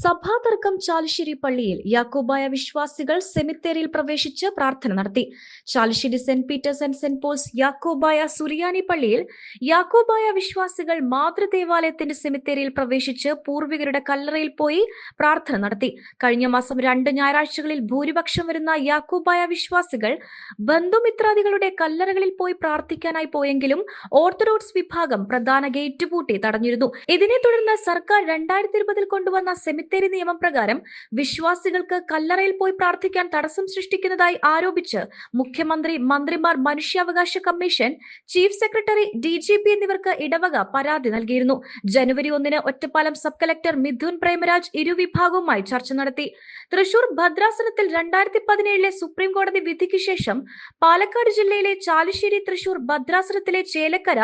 സഭാതർക്കം ചാലിശ്ശേരി പള്ളിയിൽ യാക്കോബായ വിശ്വാസികൾ സെമിത്തേരിയിൽ പ്രവേശിച്ച് പ്രാർത്ഥന നടത്തി. Chalissery Saint Peter's and Saint Paul's Yakobaya സുറിയാനി പള്ളിയിൽ യാക്കോബായ വിശ്വാസികൾ മാതൃദേവാലയത്തിന്റെ സെമിത്തേരിയിൽ പ്രവേശിച്ച് പൂർവികരുടെ കല്ലറയിൽ പോയി പ്രാർത്ഥന നടത്തി. കഴിഞ്ഞ മാസം രണ്ട് ഞായറാഴ്ചകളിൽ ഭൂരിപക്ഷം വരുന്ന യാക്കോബായ വിശ്വാസികൾ ബന്ധുമിത്രാദികളുടെ കല്ലറകളിൽ പോയി പ്രാർത്ഥിക്കാനായി പോയെങ്കിലും ഓർത്തഡോക്സ് വിഭാഗം പ്രധാന ഗേറ്റ് പൂട്ടി തടഞ്ഞിരുന്നു. ഇതിനെ തുടർന്ന് സർക്കാർ രണ്ടായിരത്തി ഇരുപതിൽ കൊണ്ടുവന്ന സെമിത്തേരി നിയമം പ്രകാരം വിശ്വാസികൾക്ക് കല്ലറയിൽ പോയി പ്രാർത്ഥിക്കാൻ തടസ്സം സൃഷ്ടിക്കുന്നതായി ആരോപിച്ച് മുഖ്യമന്ത്രി മന്ത്രിമാർ മനുഷ്യാവകാശ commission chief secretary D G P എന്നിവർക്ക് ഇടവക പരാതി നൽകിയിരുന്നു. ജനുവരി ഒന്നിന് ഒറ്റപ്പാലം സബ് കലക്ടർ മിഥുൻ പ്രേമരാജ് ഇരുവിഭാഗവുമായി ചർച്ച നടത്തി. തൃശൂർ ഭദ്രാസനത്തിൽ രണ്ടായിരത്തി പതിനേഴിലെ സുപ്രീം കോടതി വിധിക്ക് ശേഷം പാലക്കാട് ജില്ലയിലെ ചാലുശ്ശേരി തൃശൂർ ഭദ്രാസനത്തിലെ ചേലക്കര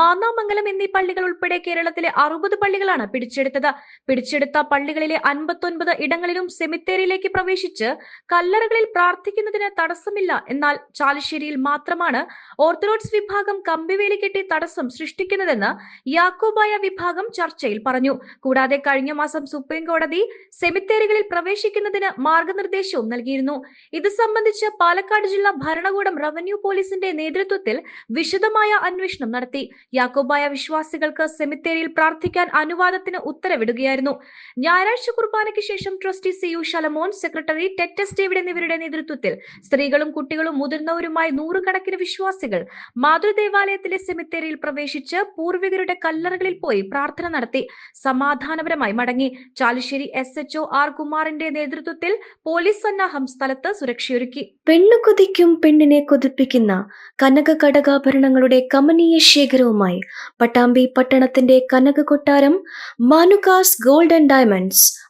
മാന്നാമംഗലം എന്നീ പള്ളികൾ ഉൾപ്പെടെ കേരളത്തിലെ അറുപത് പള്ളികളാണ് പിടിച്ചെടുത്തത്. പിടിച്ചെടുത്ത പള്ളികളിലെ അൻപത്തൊൻപത് ഇടങ്ങളിലും സെമിത്തേരിയിലേക്ക് പ്രവേശിച്ച് കല്ലറകളിൽ പ്രാർത്ഥിക്കുന്നതിന് തടസ്സമില്ല. എന്നാൽ ചാലിശ്ശേരിയിൽ മാത്രമാണ് ഓർത്തഡോക്സ് വിഭാഗം കമ്പിവേലി കെട്ടി തടസ്സം സൃഷ്ടിക്കുന്നതെന്ന് യാക്കോബായ വിഭാഗം ചർച്ചയിൽ പറഞ്ഞു. കൂടാതെ കഴിഞ്ഞ മാസം സുപ്രീം കോടതി സെമിത്തേരികളിൽ പ്രവേശിക്കുന്നതിന് മാർഗനിർദ്ദേശവും നൽകിയിരുന്നു. ഇത് സംബന്ധിച്ച് പാലക്കാട് ജില്ലാ ഭരണകൂടം റവന്യൂ പോലീസിന്റെ നേതൃത്വത്തിൽ വിശദമായ അന്വേഷണം നടത്തി. യാക്കോബായ വിശ്വാസികൾക്ക് സെമിത്തേരിയിൽ പ്രാർത്ഥിക്കാൻ അനുവാദത്തിന് ഉത്തരവിടുകയായിരുന്നു. ഞായറാഴ്ച കുർബാനയ്ക്ക് ശേഷം trustee C U Shalamon secretary Titus David എന്നിവരുടെ നേതൃത്വത്തിൽ സ്ത്രീകളും കുട്ടികളും മുതിർന്നവരുമായി നൂറുകണക്കിന് വിശ്വാസികൾ മാതൃദേവാലയത്തിലെ സെമിത്തേരിയിൽ പ്രവേശിച്ച് പൂർവികരുടെ കല്ലറകളിൽ പോയി പ്രാർത്ഥന നടത്തി സമാധാനപരമായി മടങ്ങി. ചാലുശ്ശേരി എസ് എച്ച് ആർ കുമാറിന്റെ നേതൃത്വത്തിൽ പോലീസ് സന്നാഹം സ്ഥലത്ത് സുരക്ഷയൊരുക്കി. പെണ്ണു കൊതിക്കും പെണ്ണിനെ കൊതിപ്പിക്കുന്ന കനക കടകാഭരണങ്ങളുടെ കമനീയ ശേഖരവുമായി പട്ടാമ്പി പട്ടണത്തിന്റെ കനക കൊട്ടാരം Manukas gold and diamonds